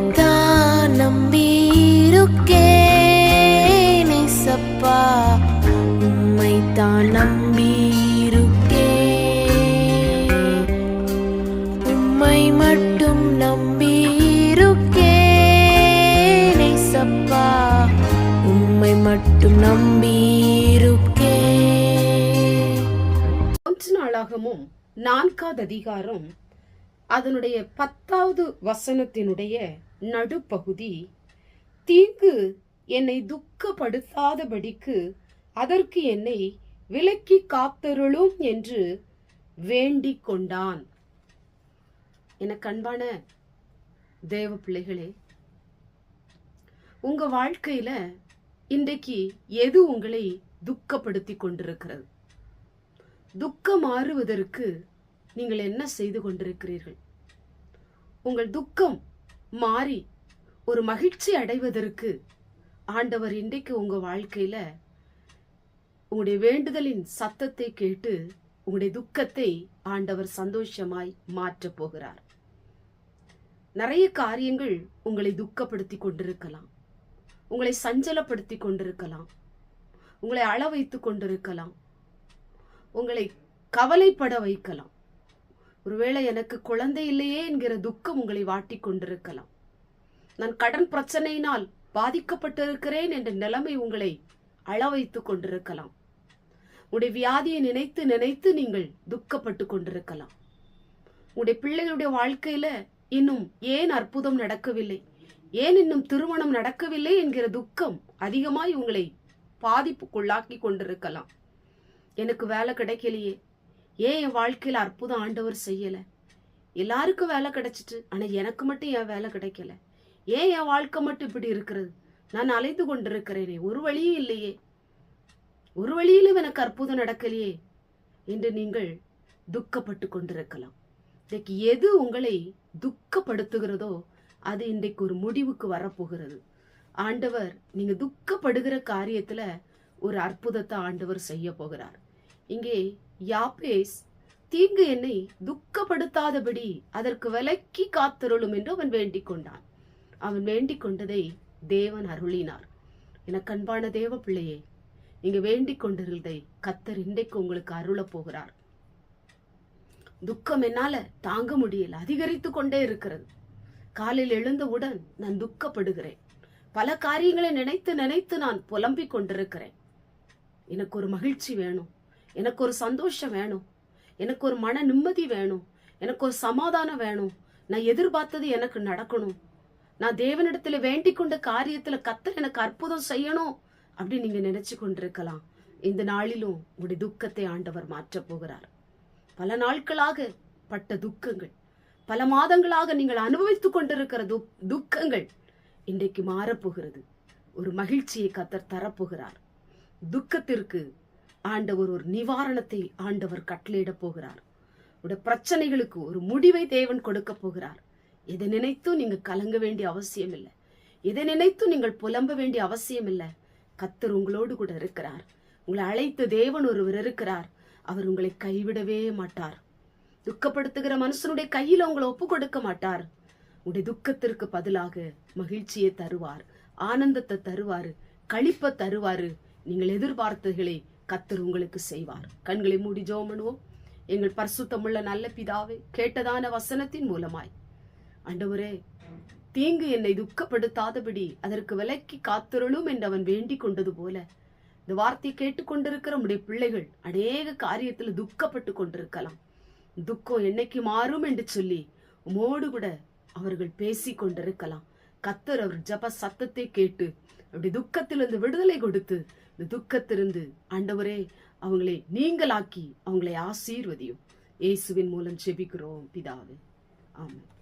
உம்மைத்தான் நம்பியிருக்கேன் ஏசப்பா உம்மைத்தான் நம்பியிருக்கேன் உம்மை மட்டும் நம்பியிருக்கேன் சப்பா உம்மை மட்டும் நம்பியிருக்கேன் ஒன்று நாளாகமும் நான்காவது அதிகாரம் அதனுடைய பத்தாவது வசனத்தினுடைய நடுப்பகுதி. தீங்கு என்னை துக்கப்படுத்தாதபடிக்கு அதற்கு என்னை விலக்கி காத்தருளும் என்று வேண்டிக் கொண்டான். என கண்பான தேவ பிள்ளைகளே உங்க வாழ்க்கையில இன்றைக்கு எது உங்களை துக்கப்படுத்தி கொண்டிருக்கிறது? துக்கம் மாறுவதற்கு நீங்கள் என்ன செய்து கொண்டிருக்கிறீர்கள்? உங்கள் துக்கம் மாறி ஒரு மகிழ்ச்சி அடைவதற்கு ஆண்டவர் இன்றைக்கு உங்கள் வாழ்க்கையில் உங்களுடைய வேண்டுதலின் சத்தத்தை கேட்டு உங்களுடைய துக்கத்தை ஆண்டவர் சந்தோஷமாய் மாற்றப் போகிறார். நிறைய காரியங்கள் உங்களை துக்கப்படுத்தி கொண்டிருக்கலாம். உங்களை சஞ்சலப்படுத்தி கொண்டிருக்கலாம். உங்களை அள வைத்து கொண்டிருக்கலாம். உங்களை கவலைப்பட வைக்கலாம். ஒருவேளை எனக்கு குழந்தை இல்லையே என்கிற துக்கம் உங்களை வாட்டி கொண்டிருக்கலாம். நான் கடன் பிரச்சனையினால் பாதிக்கப்பட்டிருக்கிறேன் என்ற நிலைமை உங்களை அள வைத்துக் கொண்டிருக்கலாம். உடைய வியாதியை நினைத்து நினைத்து நீங்கள் துக்கப்பட்டு கொண்டிருக்கலாம். உங்களுடைய பிள்ளைகளுடைய வாழ்க்கையில இன்னும் ஏன் அற்புதம் நடக்கவில்லை? ஏன் இன்னும் திருமணம் நடக்கவில்லை என்கிற துக்கம் அதிகமாய் உங்களை பாதிப்புக்குள்ளாக்கி கொண்டிருக்கலாம். எனக்கு வேலை கிடைக்கலையே. ஏன் என் வாழ்க்கையில அற்புதம் ஆண்டவர் செய்யல? எல்லாருக்கும் வேலை கிடைச்சிட்டு ஆனா எனக்கு மட்டும் என் வேலை கிடைக்கல. ஏன் என் வாழ்க்கை மட்டும் இப்படி இருக்கிறது? நான் அலைந்து கொண்டிருக்கிறேனே ஒரு வழியும் இல்லையே. ஒரு வழியிலும் எனக்கு அற்புதம் நடக்கலையே என்று நீங்கள் துக்கப்பட்டு கொண்டிருக்கலாம். இன்றைக்கு எது உங்களை துக்கப்படுத்துகிறதோ அது இன்றைக்கு ஒரு முடிவுக்கு வரப்போகிறது. ஆண்டவர் நீங்க துக்கப்படுகிற காரியத்துல ஒரு அற்புதத்தை ஆண்டவர் செய்ய போகிறார். இங்கே யாப்பேஸ் தீங்கு என்னை துக்கப்படுத்தாதபடி அதற்கு விலக்கி காத்தருளும் என்று அவன் வேண்டிக் கொண்டான் அவன் வேண்டிக் கொண்டதை தேவன் அருளினார். என கண்பான தேவ பிள்ளையே நீங்க வேண்டிக் கொண்டிருந்ததை கத்தர் இன்றைக்கு உங்களுக்கு அருளப் போகிறார். துக்கம் என்னால தாங்க முடியல அதிகரித்து கொண்டே இருக்கிறது. காலையில் எழுந்தவுடன் நான் துக்கப்படுகிறேன். பல காரியங்களை நினைத்து நினைத்து நான் புலம்பிக் கொண்டிருக்கிறேன். எனக்கு ஒரு மகிழ்ச்சி வேணும். எனக்கு ஒரு சந்தோஷம் வேணும். எனக்கு ஒரு மன நிம்மதி வேணும். எனக்கு ஒரு சமாதானம் வேணும். நான் எதிர்பார்த்தது எனக்கு நடக்கணும். நான் தேவனிடத்துல வேண்டிக் கொண்ட காரியத்துல கத்தர் எனக்கு அற்புதம் செய்யணும் அப்படின்னு நீங்க நினைச்சு கொண்டிருக்கலாம். இந்த நாளிலும் உங்களுடைய துக்கத்தை ஆண்டவர் மாற்றப் போகிறார். பல நாட்களாக பட்ட துக்கங்கள் பல மாதங்களாக நீங்கள் அனுபவித்துக் கொண்டிருக்கிற துக்- துக்கங்கள் இன்றைக்கு மாறப்போகிறது ஒரு மகிழ்ச்சியை கத்தர் தரப்போகிறார் துக்கத்திற்கு ஆண்டவர் ஒரு நிவாரணத்தை ஆண்டவர் கட்டளையிடப் போகிறார். உடைய பிரச்சனைகளுக்கு ஒரு முடிவை தேவன் கொடுக்க போகிறார். எதை நினைத்தும் நீங்க கலங்க வேண்டிய அவசியம் இல்லை. எதை நினைத்தும் நீங்கள் புலம்ப வேண்டிய அவசியம் இல்லை. கத்தர் உங்களோடு கூட இருக்கிறார். உங்களை அழைத்த தேவன் ஒருவர் இருக்கிறார். அவர் உங்களை கைவிடவே மாட்டார். துக்கப்படுத்துகிற மனுஷனுடைய கையில உங்களை ஒப்பு கொடுக்க மாட்டார். உடைய துக்கத்திற்கு பதிலாக மகிழ்ச்சியை தருவார் ஆனந்தத்தை தருவாரு களிப்பை தருவாரு. நீங்கள் எதிர்பார்த்தகளை கத்தர் உங்களுக்கு செய்வார். கண்களை மூடி ஜெபம் பண்ணுவோம் எங்கள் பரிசுத்தமுள்ள நல்ல பிதாவே கேட்டதான வசனத்தின் மூலமாய். அண்டவரே தீங்கு என்னை துக்கப்படுத்தாதபடி அதற்கு விலக்கி காத்திரளும் என்று அவன் வேண்டிக் கொண்டது போல இந்த வார்த்தையை கேட்டுக்கொண்டிருக்கிற நம்முடைய பிள்ளைகள் அநேக காரியத்துல துக்கப்பட்டு கொண்டிருக்கலாம். துக்கம் என்னைக்கு மாறும் என்று சொல்லி உமோடு கூட அவர்கள் பேசி கொண்டிருக்கலாம். கத்தர் அவர் ஜப சத்தத்தை கேட்டு அப்படி துக்கத்திலிருந்து விடுதலை கொடுத்து இந்த துக்கத்திலிருந்து ஆண்டவரே அவங்களை நீங்களாக்கி அவங்களை ஆசீர்வதியும். இயேசுவின் மூலம் செபிக்கிறோம் பிதாவே. ஆமாம்